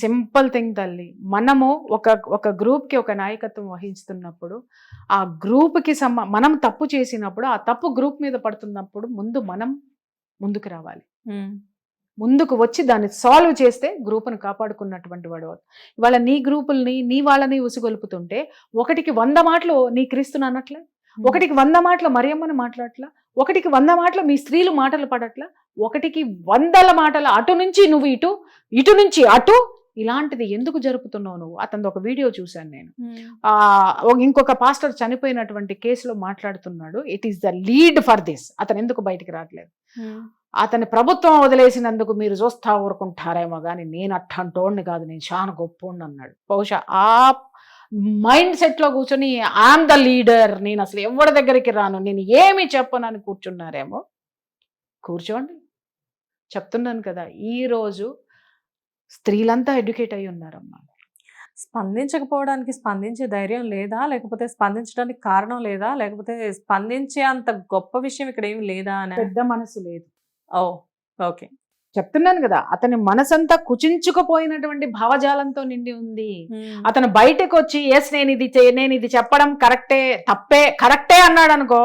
Simple thing తల్లి. మనము ఒక ఒక గ్రూప్కి ఒక నాయకత్వం వహిస్తున్నప్పుడు ఆ గ్రూప్కి సంబ మనం తప్పు చేసినప్పుడు ఆ తప్పు గ్రూప్ మీద పడుతున్నప్పుడు ముందు మనం ముందుకు రావాలి. ముందుకు వచ్చి దాన్ని సాల్వ్ చేస్తే గ్రూప్ను కాపాడుకున్నటువంటి వాడు. ఇవాళ నీ గ్రూపుల్ని నీ వాళ్ళని ఉసిగొలుపుతుంటే ఒకటికి వంద మాటలు నీ క్రీస్తుని అనట్లే ఒకటికి వంద మాటలు మరియమ్మని మాట్లాడట్లా? ఒకటికి వంద మాటలు మీ స్త్రీలు మాటలు పడట్లా? ఒకటికి వందల మాటలు అటు నుంచి నువ్వు ఇటు ఇటు నుంచి అటు? ఇలాంటిది ఎందుకు జరుపుతున్నావు నువ్వు? అతను ఒక వీడియో చూశాను నేను. ఇంకొక పాస్టర్ చనిపోయినటువంటి కేసులో మాట్లాడుతున్నాడు. It is the lead for this అతను ఎందుకు బయటికి రావట్లేదు? అతని ప్రభుత్వం వదిలేసినందుకు మీరు చూస్తా ఊరుకుంటారేమో కానీ నేను అట్టంటోడిని కాదు నేను చాలా గొప్పోడిని అన్నాడు. బహుశా ఆ మైండ్ సెట్లో కూర్చొని ఐఎమ్ ద లీడర్ నేను అసలు ఎవరి దగ్గరికి రాను నేను ఏమి చెప్పనని కూర్చున్నారేమో? కూర్చోండి. చెప్తున్నాను కదా ఈరోజు స్త్రీలంతా ఎడ్యుకేట్ అయి ఉన్నారమ్మా. స్పందించకపోవడానికి స్పందించే ధైర్యం లేదా లేకపోతే స్పందించడానికి కారణం లేదా లేకపోతే స్పందించే అంత గొప్ప విషయం ఇక్కడ ఏమి లేదా అని? పెద్ద మనసు లేదు. Oh okay. చెప్తున్నాను కదా అతని మనసంతా కుచించుకుపోయినటువంటి భావజాలంతో నిండి ఉంది. అతను బయటకు వచ్చి ఎస్ నేను ఇది నేను ఇది చెప్పడం కరెక్టే తప్పే కరెక్టే అన్నాడు అనుకో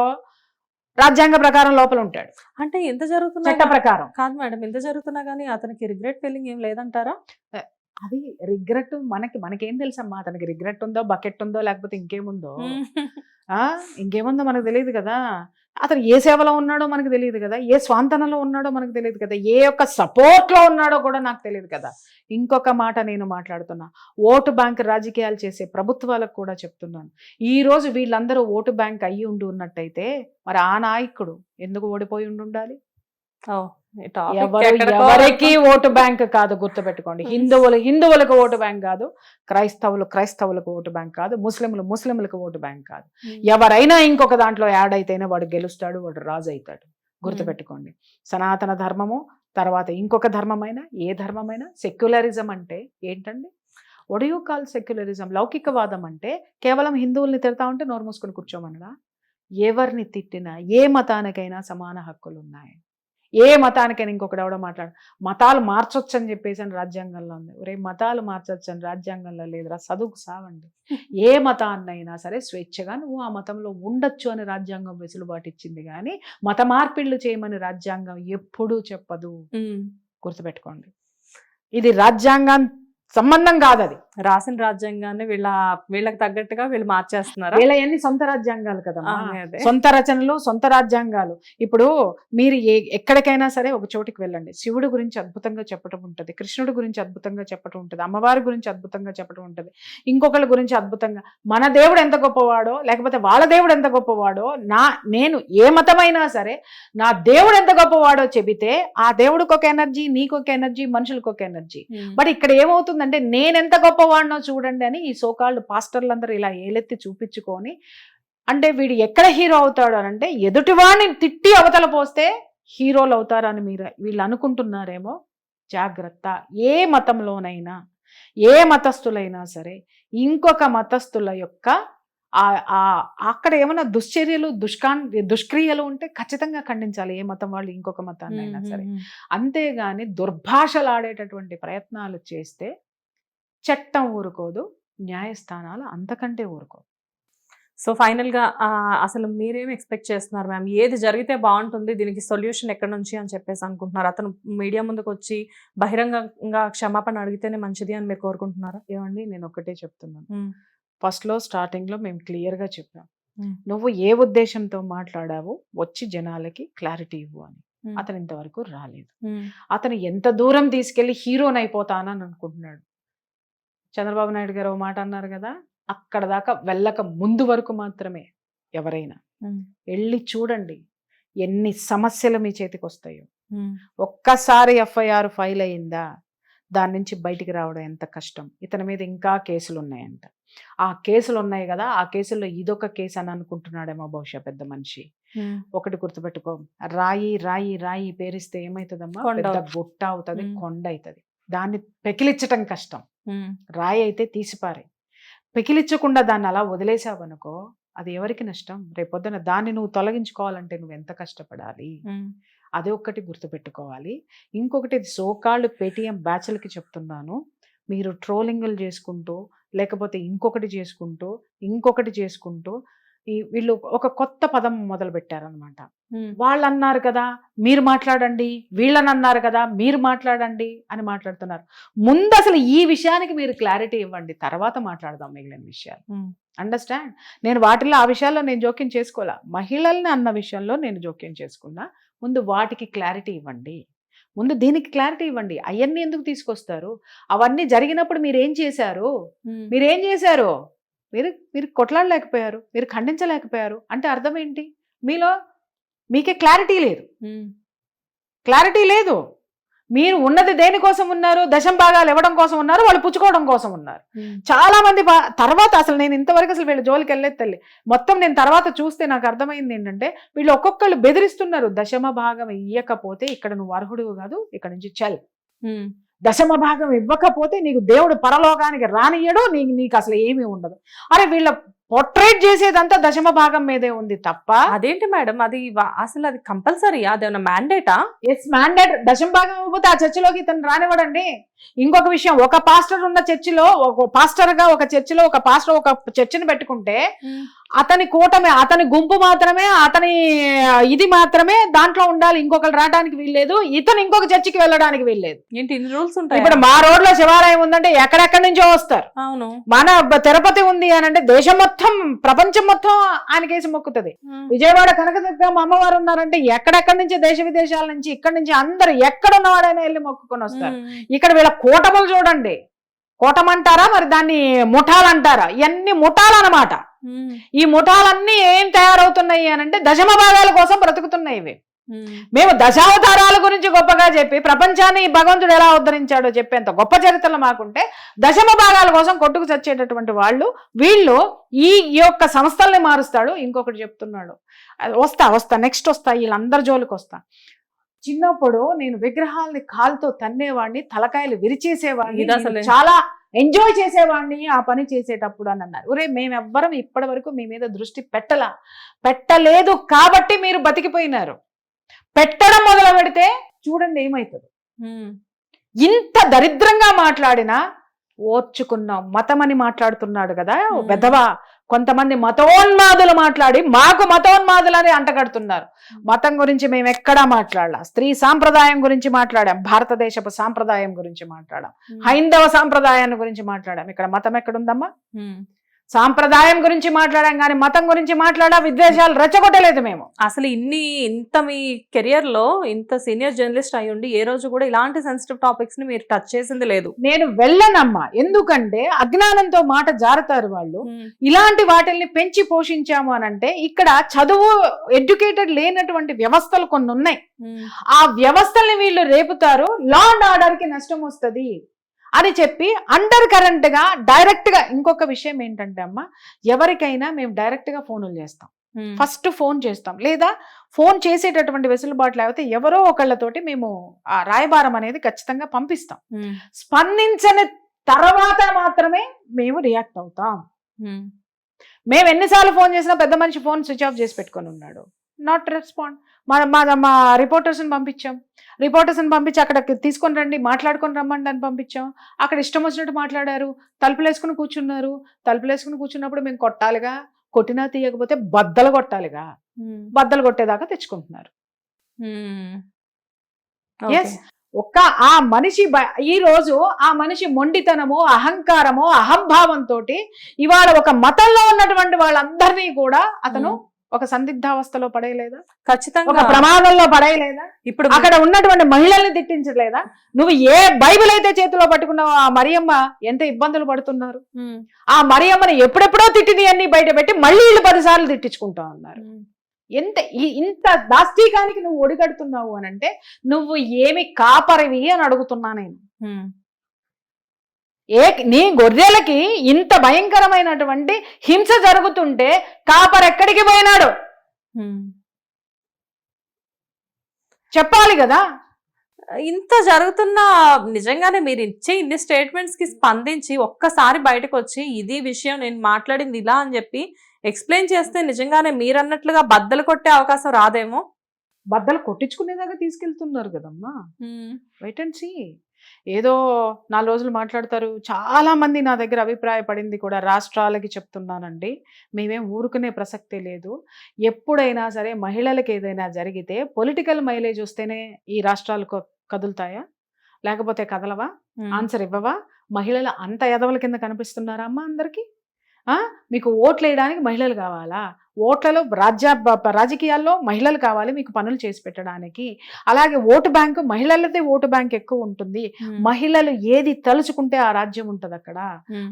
రాజ్యాంగ ప్రకారం లోపల ఉంటాడు. అంటే ఎంత జరుగుతున్నా చట్ట ప్రకారం. కాదు మేడం ఎంత జరుగుతున్నా కానీ అతనికి రిగ్రెట్ ఫీలింగ్ ఏం లేదంటారా? అది రిగ్రెట్ మనకి మనకేం తెలుసమ్మా? అతనికి రిగ్రెట్ ఉందో బకెట్ ఉందో లేకపోతే ఇంకేముందో? ఆ ఇంకేముందో మనకు తెలియదు కదా? అతను ఏ సేవలో ఉన్నాడో మనకు తెలియదు కదా ఏ స్వాంతనలో ఉన్నాడో మనకు తెలియదు కదా ఏ యొక్క సపోర్ట్లో ఉన్నాడో కూడా నాకు తెలియదు కదా. ఇంకొక మాట నేను మాట్లాడుతున్నా. ఓటు బ్యాంక్ రాజకీయాలు చేసే ప్రభుత్వాలకు కూడా చెప్తున్నాను. ఈ రోజు వీళ్ళందరూ ఓటు బ్యాంక్ అయ్యి ఉండి ఉన్నట్టయితే మరి ఆ నాయకుడు ఎందుకు ఓడిపోయి ఉండి ఉండాలి? ఓ, ఎవరికి ఓటు బ్యాంక్ కాదు గుర్తుపెట్టుకోండి. హిందువులు హిందువులకు ఓటు బ్యాంక్ కాదు క్రైస్తవులు క్రైస్తవులకు ఓటు బ్యాంక్ కాదు ముస్లింలు ముస్లింలకు ఓటు బ్యాంక్ కాదు. ఎవరైనా ఇంకొక దాంట్లో యాడ్ అయితేనే వాడు గెలుస్తాడు వాడు రాజు అవుతాడు. గుర్తుపెట్టుకోండి. సనాతన ధర్మము తర్వాత ఇంకొక ధర్మమైనా ఏ ధర్మమైనా సెక్యులరిజం అంటే ఏంటండి? ఒడియూ కాల్ సెక్యులరిజం లౌకికవాదం అంటే కేవలం హిందువుల్ని తిడతా ఉంటే నోరు మూసుకొని కూర్చోమనడా? ఎవరిని తిట్టినా ఏ మతానికైనా సమాన హక్కులు ఉన్నాయి ఏ మతానికైనా ఇంకొకటి ఎవడో మాట్లాడు. మతాలు మార్చొచ్చు అని చెప్పేసి అని రాజ్యాంగంలో ఉంది. ఒరే మతాలు మార్చొచ్చు అని రాజ్యాంగంలో లేదురా చదువుకు సావండి. ఏ మతాన్నైనా సరే స్వేచ్ఛగా నువ్వు ఆ మతంలో ఉండొచ్చు అని రాజ్యాంగం వెసులుబాటు ఇచ్చింది కానీ మత మార్పిళ్ళు చేయమని రాజ్యాంగం ఎప్పుడూ చెప్పదు. గుర్తుపెట్టుకోండి. ఇది రాజ్యాంగం సంబంధం కాదు అది రాసిన రాజ్యాంగాన్ని వీళ్ళ వీళ్ళకి తగ్గట్టుగా వీళ్ళు మార్చేస్తున్నారా? వీళ్ళ ఎన్ని సొంత రాజ్యాంగాలు కదా. సొంత రచనలు సొంత రాజ్యాంగాలు. ఇప్పుడు మీరు ఏ ఎక్కడికైనా సరే ఒక చోటికి వెళ్ళండి. శివుడు గురించి అద్భుతంగా చెప్పడం ఉంటుంది. కృష్ణుడి గురించి అద్భుతంగా చెప్పడం ఉంటుంది. అమ్మవారి గురించి అద్భుతంగా చెప్పడం ఉంటుంది. ఇంకొకళ్ళ గురించి అద్భుతంగా. మన దేవుడు ఎంత గొప్పవాడో లేకపోతే వాళ్ళ దేవుడు ఎంత గొప్పవాడో నా నేను ఏ మతమైనా సరే నా దేవుడు ఎంత గొప్పవాడో చెబితే ఆ దేవుడికి ఒక ఎనర్జీ నీకు ఒక ఎనర్జీ మనుషులకు ఒక ఎనర్జీ. బట్ ఇక్కడ ఏమవుతుందంటే నేనెంత గొప్పవాడినో చూడండి అని ఈ సోకాళ్ళు పాస్టర్లందరూ ఇలా ఏలెత్తి చూపించుకొని అంటే వీడు ఎక్కడ హీరో అవుతాడు అని అంటే ఎదుటివాడిని తిట్టి అవతల పోస్తే హీరోలు అవుతారని మీరు వీళ్ళు అనుకుంటున్నారేమో? జాగ్రత్త. ఏ మతంలోనైనా ఏ మతస్థులైనా సరే ఇంకొక మతస్థుల యొక్క ఆ- ఆ- అక్కడ ఏమైనా దుశ్చర్యలు దుష్కాన్ దుష్క్రియలు ఉంటే ఖచ్చితంగా ఖండించాలి. ఏ మతం వాళ్ళు ఇంకొక మతాన్ని అయినా సరే. అంతేగాని దుర్భాషలాడేటటువంటి ప్రయత్నాలు చేస్తే చట్టం ఊరుకోదు న్యాయస్థానాలు అంతకంటే ఊరుకోదు సో ఫైనల్గా ఆ, అసలు మీరేం ఎక్స్పెక్ట్ చేస్తున్నారు మ్యామ్? ఏది జరిగితే బాగుంటుంది దీనికి సొల్యూషన్ ఎక్కడ నుంచి అని చెప్పేసి అనుకుంటున్నారు? అతను మీడియా ముందుకు వచ్చి బహిరంగంగా క్షమాపణ అడిగితేనే మంచిది అని మీరు కోరుకుంటున్నారా? ఏమండి నేను ఒకటే చెప్తున్నాను. ఉమ్, ఫస్ట్లో స్టార్టింగ్లో మేము క్లియర్గా చెప్పాం నువ్వు ఏ ఉద్దేశంతో మాట్లాడావు వచ్చి జనాలకి క్లారిటీ ఇవ్వు అని. అతను ఇంతవరకు రాలేదు. అతను ఎంత దూరం తీసుకెళ్ళి హీరోని అయిపోతానని అనుకుంటున్నాడు. చంద్రబాబు నాయుడు గారు మాట అన్నారు కదా అక్కడ దాకా వెళ్ళక ముందు వరకు మాత్రమే ఎవరైనా. వెళ్ళి చూడండి ఎన్ని సమస్యలు మీ చేతికి వస్తాయో ఒక్కసారి ఎఫ్ఐఆర్ ఫైల్ అయిందా దాని నుంచి బయటికి రావడం ఎంత కష్టం. ఇతని మీద ఇంకా కేసులు ఉన్నాయంట ఆ కేసులు ఉన్నాయి కదా ఆ కేసుల్లో ఇదొక కేసు అని అనుకుంటున్నాడేమో బహుశా పెద్ద మనిషి. ఒకటి గుర్తుపెట్టుకో రాయి రాయి రాయి పేరిస్తే ఏమవుతుందమ్మా పెద్ద అవుతుంది. గుట్ట అవుతుంది. కొండ అవుతుంది. దాన్ని పెకిలిచ్చటం కష్టం. రాయి అయితే తీసిపారే పెకిలిచ్చకుండా దాన్ని అలా వదిలేసావనుకో అది ఎవరికి నష్టం? రేపొద్దున దాన్ని నువ్వు తొలగించుకోవాలంటే నువ్వు ఎంత కష్టపడాలి? అది ఒక్కటి గుర్తుపెట్టుకోవాలి. ఇంకొకటి సోకాళ్ళు పేటిఎం బ్యాచ్లకి చెప్తున్నాను. మీరు ట్రోలింగులు చేసుకుంటూ లేకపోతే ఇంకొకటి చేసుకుంటూ ఇంకొకటి చేసుకుంటూ ఈ వీళ్ళు ఒక కొత్త పదం మొదలు పెట్టారనమాట వాళ్ళు అన్నారు కదా మీరు మాట్లాడండి వీళ్ళని అన్నారు కదా మీరు మాట్లాడండి అని మాట్లాడుతున్నారు. ముందు అసలు ఈ విషయానికి మీరు క్లారిటీ ఇవ్వండి తర్వాత మాట్లాడదాం మిగిలిన విషయాలు. అండర్స్టాండ్? నేను వాటిలో ఆ విషయాల్లో నేను జోక్యం చేసుకోవాలా మహిళల్ని అన్న విషయంలో నేను జోక్యం చేసుకున్నా. ముందు వాటికి క్లారిటీ ఇవ్వండి. ముందు దీనికి క్లారిటీ ఇవ్వండి. అవన్నీ ఎందుకు తీసుకొస్తారు? అవన్నీ జరిగినప్పుడు మీరు ఏం చేశారు మీరు చేశారు? మీరు మీరు కొట్లాడలేకపోయారు మీరు ఖండించలేకపోయారు అంటే అర్థం ఏంటి? మీలో మీకే క్లారిటీ లేదు. క్లారిటీ లేదు. మీరు ఉన్నది దేనికోసం ఉన్నారు? దశం భాగాలు ఇవ్వడం కోసం ఉన్నారు? వాళ్ళు పుచ్చుకోవడం కోసం ఉన్నారు. చాలా మంది తర్వాత అసలు నేను ఇంతవరకు అసలు వీళ్ళ జోలికి వెళ్ళేది తల్లి. మొత్తం నేను తర్వాత చూస్తే నాకు అర్థమైంది ఏంటంటే వీళ్ళు ఒక్కొక్కళ్ళు బెదిరిస్తున్నారు. దశమ భాగం ఇయ్యకపోతే ఇక్కడ నువ్వు అర్హుడు కాదు ఇక్కడ నుంచి చల్. దశమ భాగం ఇవ్వకపోతే నీకు దేవుడు పరలోకానికి రానియడు నీకు నీకు అసలు ఏమీ ఉండదు. అరే వీళ్ళ పొట్రేట్ చేసేదంతా దశమ భాగం మీదే ఉంది తప్ప. అదేంటి మేడం? అది అసలు అది కంపల్సరీ అదేమన్నా మ్యాండేటా ఎస్ మ్యాండేట్ దశమ భాగం ఇవ్వకపోతే ఆ చర్చిలోకి ఇతను రానివ్వడండి. ఇంకొక విషయం ఒక పాస్టర్ ఉన్న చర్చిలో ఒక పాస్టర్గా ఒక చర్చిలో ఒక పాస్టర్ ఒక చర్చిని పెట్టుకుంటే అతని కూటమి అతని గుంపు మాత్రమే అతని ఇది మాత్రమే దాంట్లో ఉండాలి. ఇంకొకరు రావడానికి వీల్లేదు. ఇతను ఇంకొక చర్చికి వెళ్ళడానికి వీల్లేదు. ఏంటి ఇన్ని రూల్స్ ఉంటాయి? ఇప్పుడు మా రోడ్లో శివాలయం ఉందంటే ఎక్కడెక్కడి నుంచో వస్తారు. అవును. మన తిరుపతి ఉంది అని అంటే దేశం మొత్తం ప్రపంచం మొత్తం ఆయనకేసి మొక్కుతుంది. విజయవాడ కనకదుర్గమ్మ అమ్మవారు ఉన్నారంటే ఎక్కడెక్కడి నుంచి దేశ విదేశాల నుంచి ఇక్కడి నుంచి అందరు ఎక్కడ ఉన్నవాడైనా వెళ్ళి మొక్కుకొని వస్తారు. ఇక్కడ వీళ్ళ కూటములు చూడండి. కూటమంటారా? మరి దాన్ని ముఠాలంటారా? ఇవన్నీ ముఠాలన్నమాట. ఈ ముఠాలన్నీ ఏం తయారవుతున్నాయి అని అంటే దశమ భాగాల కోసం బ్రతుకుతున్నాయి ఇవి. మేము దశావతారాల గురించి గొప్పగా చెప్పి ప్రపంచాన్ని ఈ భగవంతుడు ఎలా ఉద్ధరించాడో చెప్పేంత గొప్ప చరిత్రలు మాకుంటే దశమ భాగాల కోసం కొట్టుకు చచ్చేటటువంటి వాళ్ళు వీళ్ళు ఈ యొక్క సంస్థల్ని మారుస్తాడు. ఇంకొకటి చెప్తున్నాడు. వస్తా వస్తా నెక్స్ట్ వస్తా వీళ్ళందరి జోలికి వస్తా. చిన్నప్పుడు నేను విగ్రహాల్ని కాలుతో తన్నేవాడిని తలకాయలు విరిచేసేవాడిని చాలా ఎంజాయ్ చేసేవాడిని ఆ పని చేసేటప్పుడు అని అన్నారు. ఒరే మేమెవ్వరం ఇప్పటి వరకు మీ మీద దృష్టి పెట్టలా? పెట్టలేదు కాబట్టి మీరు బతికిపోయినారు. పెట్టడం మొదలు పెడితే చూడండి ఏమవుతుంది ఇంత దరిద్రంగా మాట్లాడినా ఓర్చుకున్నాం మతం అని మాట్లాడుతున్నాడు కదా. పెద్దవా కొంతమంది మతోన్మాదులు మాట్లాడి మాకు మతోన్మాదులని అంటగడుతున్నారు. మతం గురించి మేము ఎక్కడా మాట్లాడలా. స్త్రీ సాంప్రదాయం గురించి మాట్లాడాం భారతదేశపు సాంప్రదాయం గురించి మాట్లాడాం హైందవ సాంప్రదాయాన్ని గురించి మాట్లాడాం. ఇక్కడ మతం ఎక్కడుందమ్మా? సాంప్రదాయం గురించి మాట్లాడాం కానీ మతం గురించి మాట్లాడా విద్వేషాలు రెచ్చగొట్టలేదు మేము. అసలు ఇన్ని ఇంత మీ కెరియర్లో ఇంత సీనియర్ జర్నలిస్ట్ అయి ఉండి ఏ రోజు కూడా ఇలాంటి సెన్సిటివ్ టాపిక్స్ని మీరు టచ్ చేసింది లేదు. నేను వెళ్ళనమ్మా. ఎందుకంటే అజ్ఞానంతో మాట జారుతారు వాళ్ళు. ఇలాంటి వాటిల్ని పెంచి పోషించాము అని అంటే ఇక్కడ చదువు ఎడ్యుకేటెడ్ లేనటువంటి వ్యవస్థలు కొన్ని ఉన్నాయి ఆ వ్యవస్థల్ని వీళ్ళు రేపుతారు. లా అండ్ ఆర్డర్కి నష్టం వస్తుంది. అని చెప్పి అండర్ కరెంట్గా డైరెక్ట్గా ఇంకొక విషయం ఏంటంటే అమ్మా ఎవరికైనా మేము డైరెక్ట్గా ఫోన్లు చేస్తాం. ఫస్ట్ ఫోన్ చేస్తాం. లేదా ఫోన్ చేసేటటువంటి వెసులుబాటు లేకపోతే ఎవరో ఒకళ్ళతోటి మేము ఆ రాయబారం అనేది ఖచ్చితంగా పంపిస్తాం. స్పందించని తర్వాత మాత్రమే మేము రియాక్ట్ అవుతాం. మేము ఎన్నిసార్లు ఫోన్ చేసినా పెద్ద మనిషి ఫోన్ స్విచ్ ఆఫ్ చేసి పెట్టుకొని ఉన్నాడు. నాట్ రెస్పాండ్ మా మా మా రిపోర్టర్స్ని పంపించాం. రిపోర్టర్స్ని పంపించి అక్కడ తీసుకొని రండి మాట్లాడుకొని రమ్మండి అని పంపించాం. అక్కడ ఇష్టం వచ్చినట్టు మాట్లాడారు. తలుపులు వేసుకుని కూర్చున్నారు. తలుపులు వేసుకుని కూర్చున్నప్పుడు మేము కొట్టాలిగా? కొట్టినా తీయకపోతే బద్దలు కొట్టాలిగా? బద్దలు కొట్టేదాకా తెచ్చుకుంటున్నారు. ఎస్ ఒక్క ఆ మనిషి ఈ రోజు ఆ మనిషి మొండితనము అహంకారము అహంభావంతో ఇవాళ ఒక మతంలో ఉన్నటువంటి వాళ్ళందరినీ కూడా అతను ఒక సందిగ్ధావస్థలో పడేయలేదా? ఒక ఖచ్చితంగా ప్రమాదంలో పడేయలేదా? ఇప్పుడు అక్కడ ఉన్నటువంటి మహిళల్ని తిట్టించలేదా? నువ్వు ఏ బైబిల్ అయితే చేతిలో పట్టుకున్నావో ఆ మరియమ్మ ఎంత ఇబ్బందులు పడుతున్నారు? ఆ మరియమ్మని ఎప్పుడెప్పుడో తిట్టిని అన్ని బయట పెట్టి మళ్ళీ వీళ్ళు పదిసార్లు తిట్టించుకుంటా ఉన్నారు. ఎంత ఇంత దాష్టీకానికి నువ్వు ఒడిగడుతున్నావు అని అంటే నువ్వు ఏమి కాపరివి అని అడుగుతున్నా నేను. ఏ నీ గొర్రెలకి ఇంత భయంకరమైనటువంటి హింస జరుగుతుంటే కాపర్ ఎక్కడికి పోయినాడు. చెప్పాలి కదా. ఇంత జరుగుతున్న నిజంగానే మీరు ఇచ్చే ఇన్ని స్టేట్మెంట్స్కి స్పందించి ఒక్కసారి బయటకు వచ్చి ఇది విషయం నేను మాట్లాడింది ఇలా అని చెప్పి ఎక్స్ప్లెయిన్ చేస్తే నిజంగానే మీరు అన్నట్లుగా బద్దలు కొట్టే అవకాశం రాదేమో? బద్దలు కొట్టించుకునేదాకా తీసుకెళ్తున్నారు కదమ్మా. వెయిట్ అండ్ సీ ఏదో నాలుగు రోజులు మాట్లాడతారు. చాలా మంది నా దగ్గర అభిప్రాయపడింది కూడా రాష్ట్రాలకి చెప్తున్నానండి. మేమేం ఊరుకునే ప్రసక్తే లేదు. ఎప్పుడైనా సరే మహిళలకు ఏదైనా జరిగితే పొలిటికల్ మైలేజ్ వస్తేనే ఈ రాష్ట్రాలు కదులుతాయా? లేకపోతే కదలవా? ఆన్సర్ ఇవ్వవా? మహిళలు అంత ఎదవల కింద కనిపిస్తున్నారా అమ్మా అందరికీ? ఆ? మీకు ఓట్లు వేయడానికి మహిళలు కావాలా? ఓట్లలో రాజ్య రాజకీయాల్లో మహిళలు కావాలి మీకు పనులు చేసి పెట్టడానికి. అలాగే ఓటు బ్యాంకు మహిళలదే ఓటు బ్యాంక్ ఎక్కువ ఉంటుంది. మహిళలు ఏది తలుచుకుంటే ఆ రాజ్యం ఉంటుంది అక్కడ.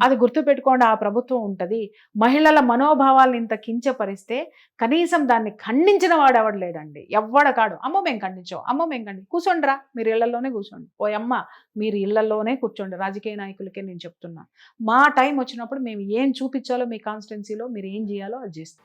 అది గుర్తుపెట్టుకోండి ఆ ప్రభుత్వం ఉంటుంది. మహిళల మనోభావాలను ఇంత కించపరిస్తే కనీసం దాన్ని ఖండించిన వాడు ఎవడు లేడండి. ఎవ్వడ కాడు. అమ్మ మేము ఖండించాం. అమ్మ మేము ఖండి కూర్చోండిరా మీరు ఇళ్ళలోనే కూర్చోండి ఓ అమ్మ మీరు ఇళ్ళలోనే కూర్చోండి. రాజకీయ నాయకులకే నేను చెప్తున్నా. మా టైం వచ్చినప్పుడు మేము ఏం చూపించాలో మీ కాన్స్టిట్యున్సీలో మీరు ఏం చేయాలో అది చేస్తాం.